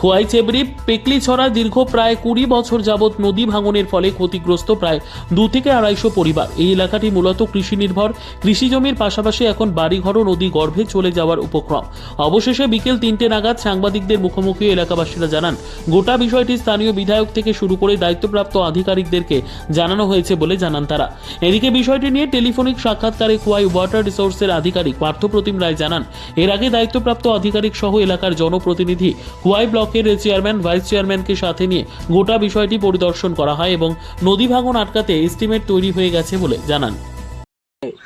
খোয়াই চেবড়ি পেকলিছড়া দীর্ঘ প্রায় কুড়ি বছর যাবৎ নদী ভাঙনের ফলে ক্ষতিগ্রস্ত প্রায় দু থেকে আড়াইশো পরিবার। এই এলাকাটি মূলত কৃষি নির্ভর। কৃষি জমির পাশাপাশি এখন বাড়িঘরও নদী গর্ভে চলে যাওয়ার উপক্রম। অবশেষে বিকেল তিনটে নাগাদ সাংবাদিকদের মুখোমুখি এলাকাবাসীরা জানান, গোটা বিষয়টি স্থানীয় বিধায়ক থেকে শুরু করে দায়িত্বপ্রাপ্ত আধিকারিকদেরকে জানানো হয়েছে বলে জানান তারা। এদিকে বিষয়টি নিয়ে টেলিফোনিক সাক্ষাৎকারে খোয়াই ওয়াটার রিসোর্সের আধিকারিক পার্থপ্রতিম রায় জানান, এর আগে দায়িত্বপ্রাপ্ত আধিকারিক সহ এলাকার জনপ্রতিনিধি খোয়াই ব্লকের চেয়ারম্যান ভাইস চেয়ারম্যানকে সাথে নিয়ে গোটা বিষয়টি পরিদর্শন করা হয় এবং নদী ভাঙন আটকাতে এস্টিমেট তৈরি হয়ে গেছে বলে জানান।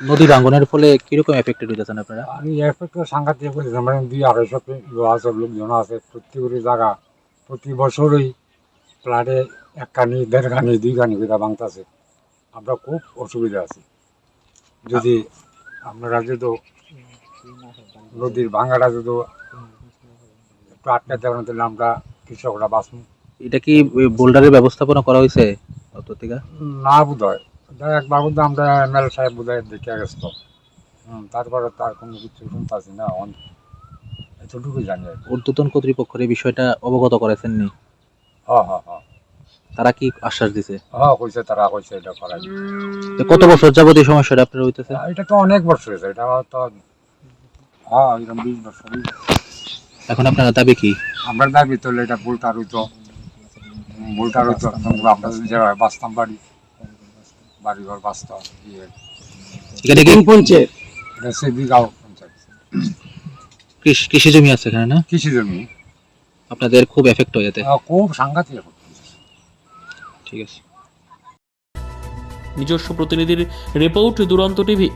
নদী ভাঙনের ফলে কীরকম এফেক্টেড হইতেছেন আপনারা? আমি এয়ারপোর্ট সাংঘাতিক করেছি মানে দুই আড়াইশো লোক আছে লোকজন আছে। প্রত্যেকটি জায়গা প্রতি বছরই ফ্লাডে এক কানি দেড় কানি দুই কানি করে ভাঙতেছে। আমরা খুব অসুবিধা আছি। যদি আপনারা যদি নদীর ভাঙাটা যদি আমরা কৃষকরা বাঁচব এটা কি বোল্ডারের ব্যবস্থাপনা করা হয়েছে না বোধ হয় একবার বোধ আমরা এম এল সাহেব বোধ হয় দেখে গেছিল। তারপরে তার কোনো কিছু শুনতেছি না এতটুকুই জানি ঊর্ধ্বতন কর্তৃপক্ষের এই বিষয়টা অবগত করেছেন নি হ্যাঁ হ্যাঁ হ্যাঁ। তারা কি আশ্বাস দিছে? হ্যাঁ কইছে তারা কইছে এটা করা কত বছর যাবত এই সমস্যাটা আপনার হইতেছে? এটা তো অনেক বছর হয়েছে এটা তো হ্যাঁ এরকম বিশ বছর। এখন আপনারা দাবি কি? আমরা দাবি তো এটা ভুলটার হইতো ভুলটার হইতো আমরা যেভাবে বাঁচতাম বাড়ি বাড়ি ঘর বাঁচতাম ইয়ে। এখানে কি এটা সে বিঘাও পঞ্চায়েত। কৃষি কৃষি জমি আছে এখানে না? কৃষি জমি। আপনাদের খুব এফেক্ট হয়ে যেতে খুব সাংঘাতিক ঠিক আছে। নিজস্ব প্রতিনিধির রিপোর্ট দুরন্ত টিভি।